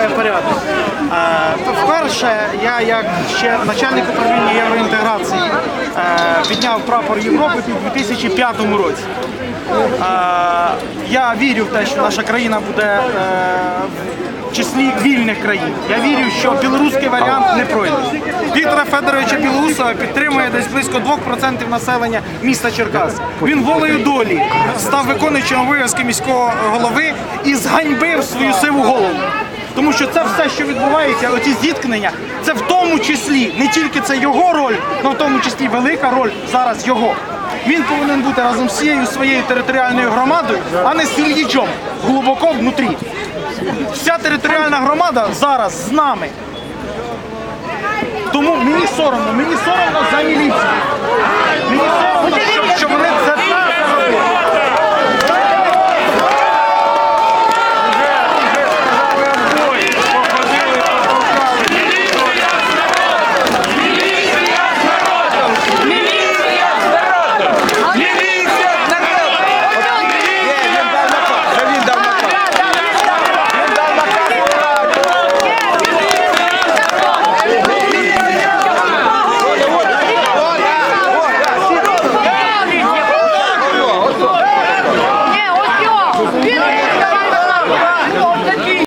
наводяє порядок. Е, Вперше я, як ще начальник управління євроінтеграції, е, підняв прапор Європи у 2005 році. Е, Я вірю в те, що наша країна буде в числі вільних країн. Я вірю, що білоруський варіант не пройде. Віктора Федоровича Білоусова підтримує десь близько 2% населення міста Черкас. Він волею долі став виконуючим обов'язки міського голови і зганьбив свою сиву голову. Тому що це все, що відбувається, оці зіткнення, це в тому числі не тільки це його роль, але в тому числі велика роль зараз його. Він повинен бути разом з всією своєю територіальною громадою, а не з Ільїчом глибоко внутрі. Вся територіальна громада зараз з нами. Тому мені соромно, мені соромно за міліцію.